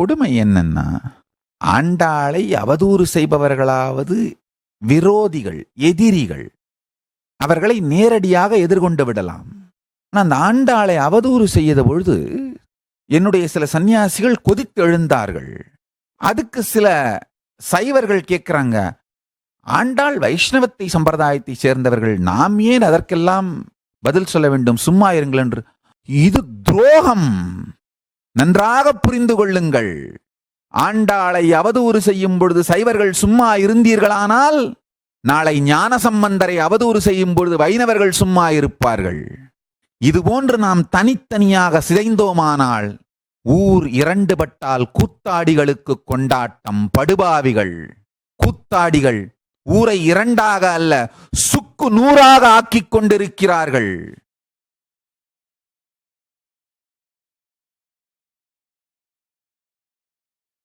கொடுமை என்னன்னா ஆண்டாளை அவதூறு செய்பவர்களாவது விரோதிகள் எதிரிகள். அவர்களை நேரடியாக எதிர்கொண்டு விடலாம். ஆனால் அந்த ஆண்டாளை அவதூறு செய்த பொழுது என்னுடைய சில சன்னியாசிகள் கொதித்து எழுந்தார்கள். அதுக்கு சில சைவர்கள் கேட்குறாங்க ஆண்டாள் வைஷ்ணவத்தை சம்பிரதாயத்தை சேர்ந்தவர்கள் நாம் ஏன் அதற்கெல்லாம் பதில் சொல்ல வேண்டும்? சும்மா இருங்கள் என்று. இது துரோகம். நன்றாக புரிந்து கொள்ளுங்கள். ஆண்டாளை அவதூறு செய்யும் பொழுது சைவர்கள் சும்மா இருந்தீர்களானால் நாளை ஞான சம்பந்தரை அவதூறு செய்யும் பொழுது வைணவர்கள் சும்மா இருப்பார்கள். இதுபோன்று நாம் தனித்தனியாக சிதைந்தோமானால் ஊர் இரண்டு பட்டால் கூத்தாடிகளுக்கு கொண்டாட்டம் படுபாவிகள். கூத்தாடிகள் ஊரை இரண்டாக அல்ல சுக்கு நூறாக ஆக்கிக் கொண்டிருக்கிறார்கள்.